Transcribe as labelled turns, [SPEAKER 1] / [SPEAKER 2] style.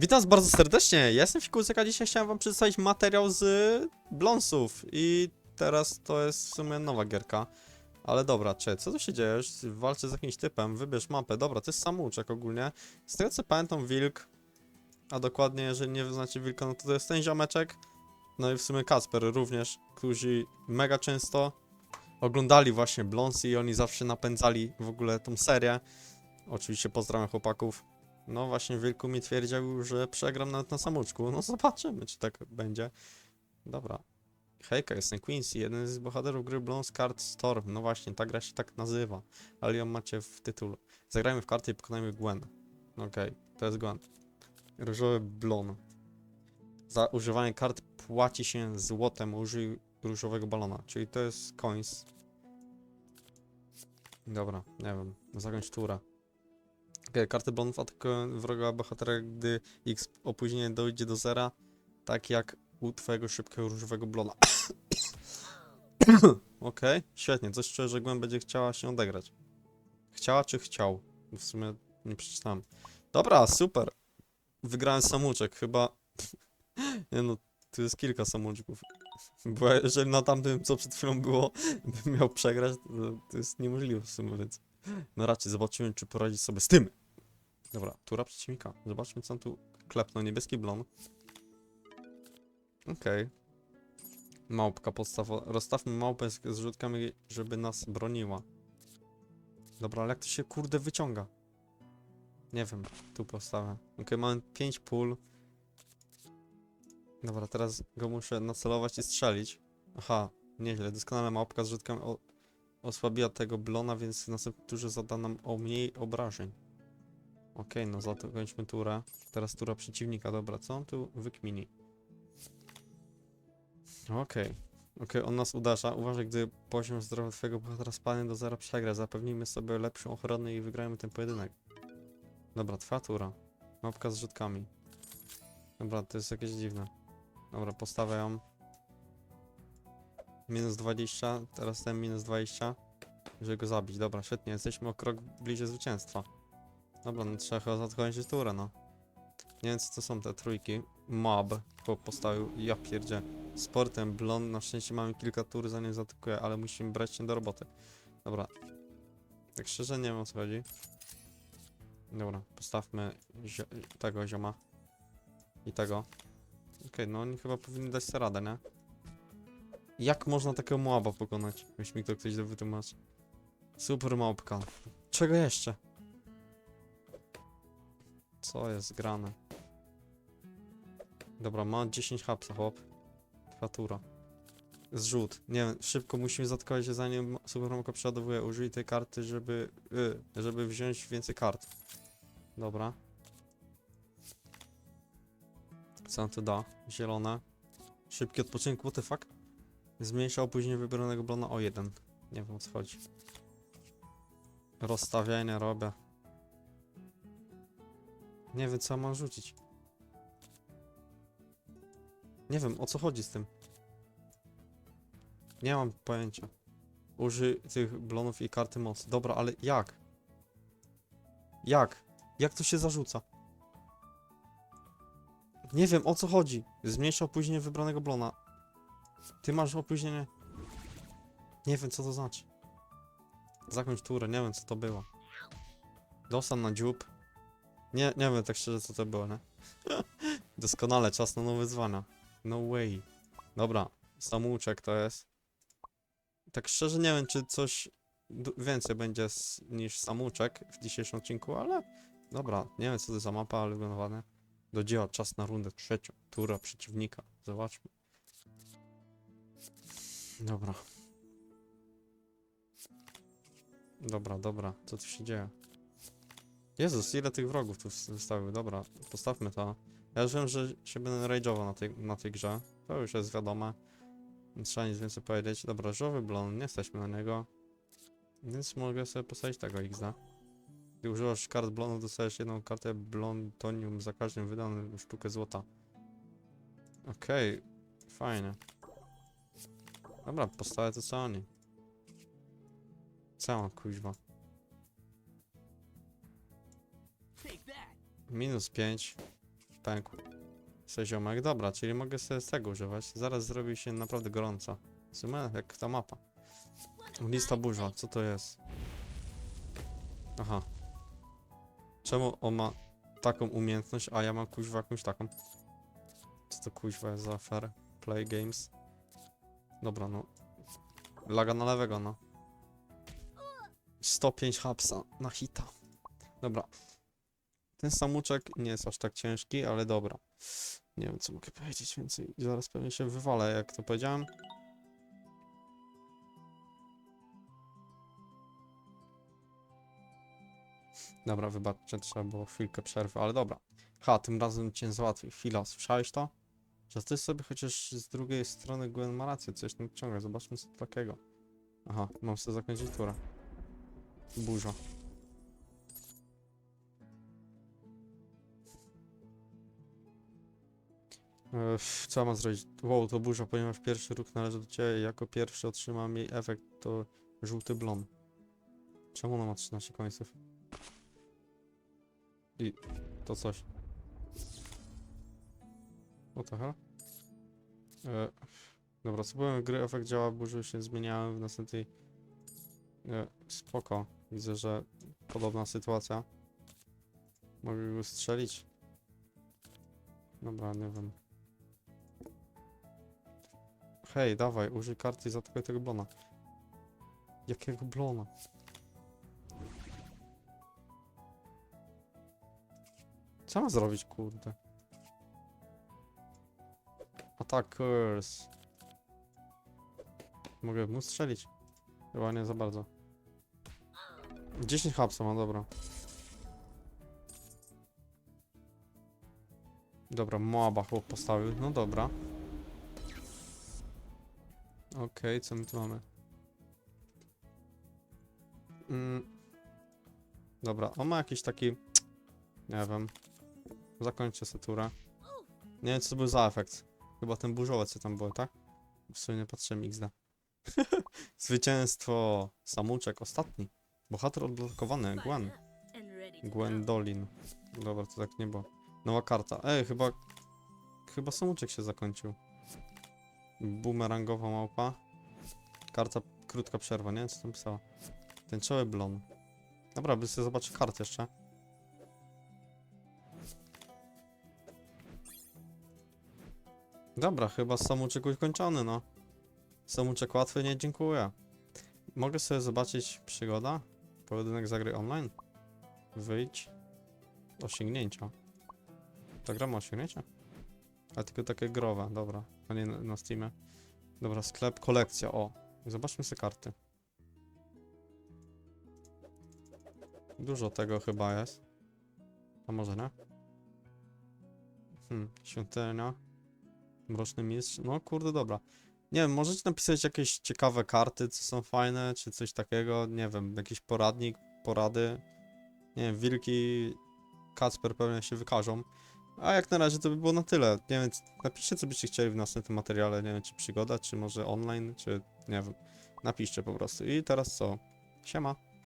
[SPEAKER 1] Witam was bardzo serdecznie, ja jestem Fikuzyk, a dzisiaj chciałem wam przedstawić materiał z Blonsów i teraz to jest w sumie nowa gierka. Ale dobra, czy co tu się dzieje? Walczę z jakimś typem, wybierz mapę, dobra, to jest samouczek ogólnie. Z tego co pamiętam, wilk, a dokładnie jeżeli nie znacie wilka, no to to jest ten ziomeczek. No i w sumie Kasper również, którzy mega często oglądali właśnie Blonsy i oni zawsze napędzali w ogóle tą serię. Oczywiście pozdrawiam chłopaków. No właśnie Wilku mi twierdził, że przegram nawet na samouczku. No zobaczymy, czy tak będzie. Dobra. Hejka, jestem Quincy, jeden z bohaterów gry Bloons Card Storm. No właśnie, ta gra się tak nazywa, ale ją macie w tytule. Zagrajmy w karty i pokonajmy Gwen. Okej, to jest Gwen. Różowy blon. Za używanie kart płaci się złotem, użyj różowego balona, czyli to jest coins. Dobra, nie wiem, zakończ turę. Okej, karty bonów atakują wroga bohatera, gdy sp- opóźnienie dojdzie do zera, tak jak u twojego szybkiego różowego blona. Okej, świetnie, coś czuję, że Gwen będzie chciała się odegrać. Chciała czy chciał? W sumie nie przeczytałem. Dobra, super. Wygrałem samouczek, chyba... nie no, tu jest kilka samouczków. Bo jeżeli na tamtym, co przed chwilą było, bym miał przegrać, to, to jest niemożliwe w sumie, więc... No raczej zobaczymy, czy poradzi sobie z tym. Dobra, tura przeciwnika. Zobaczmy, co on tu klepnął. Niebieski blon. Okej. Małpka podstawowa. Rozstawmy małpę z z rzutkami, żeby nas broniła. Dobra, ale jak to się kurde wyciąga? Nie wiem, tu postawię. Okej, mamy 5 pól. Dobra, teraz go muszę nacelować i strzelić. Aha, nieźle. Doskonale małpka z rzutkami o, osłabiła tego blona, więc w następnym turze zada nam o mniej obrażeń. Okej, no za to kończmy turę. Teraz tura przeciwnika, dobra, co on tu wykmini? Okej. Okej, on nas uderza. Uważaj, gdy poziom zdrowia twojego bohatera spadnie do zera przegra. Zapewnijmy sobie lepszą ochronę i wygrajmy ten pojedynek. Dobra, trwa tura. Mapka z rzutkami. Dobra, to jest jakieś dziwne. Dobra, postawię ją. Minus 20, teraz ten minus 20. Żeby go zabić. Dobra, świetnie, jesteśmy o krok bliżej zwycięstwa. Dobra, no trzeba chyba zakończyć turę, no. Nie wiem co to są te trójki. Mob, chłop postawił, ja pierdzie. Sportem, blond, na szczęście mamy kilka tur zanim zaatakuje, ale musimy brać się do roboty. Dobra. Tak szczerze nie wiem o co chodzi. Dobra, postawmy zio tego zioma. I tego. Okej, no oni chyba powinni dać sobie radę, nie? Jak można takiego moaba pokonać? Jeśli mi to ktoś wytłumaczy. Super małpka. Czego jeszcze? Co jest grane? Dobra, ma 10 hapsa, hop. Trwa tura. Zrzut. Nie wiem, szybko musimy zatkować się zanim Supermoko przeładowuje. Użyj tej karty, żeby, y, żeby wziąć więcej kart. Dobra. Co on tu da? Zielone. Szybki odpoczynek, what the fuck? Zmniejsza opóźnienie wybranego blona o 1. Nie wiem o co chodzi. Rozstawienie robię. Nie wiem, co mam rzucić. Nie wiem, o co chodzi z tym. Nie mam pojęcia. Użyj tych blonów i karty mocy. Dobra, ale jak? Jak? Jak to się zarzuca? Nie wiem, o co chodzi. Zmniejsza opóźnienie wybranego blona. Ty masz opóźnienie? Nie wiem, co to znaczy. Zakończ turę, nie wiem, co to było. Dostan na dziób. Nie, nie wiem tak szczerze co to było, nie? Doskonale, czas na nowe wyzwania. No way. Dobra, samouczek to jest. Tak szczerze nie wiem, czy coś więcej będzie s- niż samouczek w dzisiejszym odcinku, ale dobra, nie wiem co to za mapa, ale wygląda. Do dzieła, czas na rundę trzecią. Tura przeciwnika. Zobaczmy. Dobra. Dobra, dobra, co tu się dzieje? Jezus, ile tych wrogów tu wystawił. Dobra, postawmy to. Ja już wiem, że się będę rage'ował na tej, na tej grze. To już jest wiadome. Nie Trzeba nic więcej powiedzieć. Dobra, żowy blon, nie jesteśmy na niego. Więc mogę sobie postawić tego XD. Gdy używasz kart blonów, dostajesz jedną kartę blondonium za każdym wydaną sztukę złota. Okej, fajnie. Dobra, postawię to co oni. Mam, kuźwa? Minus 5. pękł. Se ziomek, dobra, czyli mogę sobie z tego używać. Zaraz zrobi się naprawdę gorąco. W sumie jak ta mapa. Lista burza, co to jest? Aha. Czemu on ma taką umiejętność, a ja mam kuźwa jakąś taką? Co to kuźwa jest za aferę? Play games. Dobra, no. Laga na lewego, no. 105 hapsa na hita. Dobra. Ten samuczek nie jest aż tak ciężki, ale dobra. Nie wiem, co mogę powiedzieć więcej. Zaraz pewnie się wywalę, jak to powiedziałem. Dobra, wybaczcie, trzeba było chwilkę przerwy, ale dobra. Ha, tym razem cię załatwi. Chwila, słyszałeś to? Że ty sobie chociaż z drugiej strony Gwen ma rację, coś tam ciągle. Zobaczmy co takiego. Aha, mam sobie zakończyć turę. Burza. E, f- Co mam zrobić? Wow, to burza, ponieważ pierwszy ruch należy do ciebie. Jako pierwszy otrzymam jej efekt, to żółty blon. Czemu ona ma 13 końców? I to coś. O to hell? E, dobra, spróbujemy gry, efekt działa, burzy się zmieniałem w następnej... E, spoko, widzę, że podobna sytuacja. Mogę go strzelić? Dobra, nie wiem. Hej, dawaj, użyj karty i zaatakuj tego blona. Jakiego blona? Co mam zrobić, kurde? Attackers. Mogę mu strzelić? Chyba nie za bardzo. 10 hapsa ma, dobra. Dobra, Moaba chłop postawił, no dobra. Okej, co my tu mamy? Mm. Dobra, on ma jakiś taki... Nie wiem. Zakończę sobie turę. Nie wiem, co to był za efekt. Chyba ten burzowiec, co tam było, tak? W sumie nie patrzyłem XD. Zwycięstwo! Samuczek, ostatni. Bohater odblokowany, Gwen. Gwendolin. Dobra, to tak nie było. Nowa karta. Ej, chyba... Chyba samuczek się zakończył. Bumerangowa małpa. Karta, krótka przerwa, nie co tam pisała. Tęczowy blon. Dobra, by sobie zobaczyć kart jeszcze. Dobra, chyba samuczek ukończony, no. Samuczek łatwy, nie dziękuję. Mogę sobie zobaczyć przygoda? Pojedynek za gry online? Wyjdź. Osiągnięcia. Ta gra ma osiągnięcia? Ale tylko takie growe, dobra. A nie na, na Steamie. Dobra, sklep, kolekcja, o. Zobaczmy sobie karty. Dużo tego chyba jest. A może nie? Hmm, świątynia. Mroczny mistrz. No kurde, dobra. Nie wiem, możecie napisać jakieś ciekawe karty, co są fajne, czy coś takiego. Nie wiem, jakiś poradnik, porady. Nie wiem, wilki, Kacper pewnie się wykażą. A jak na razie to by było na tyle. Nie wiem, napiszcie co byście chcieli w następnym materiale. Nie wiem, czy przygoda, czy może online, czy nie wiem. Napiszcie po prostu. I teraz co? Siema.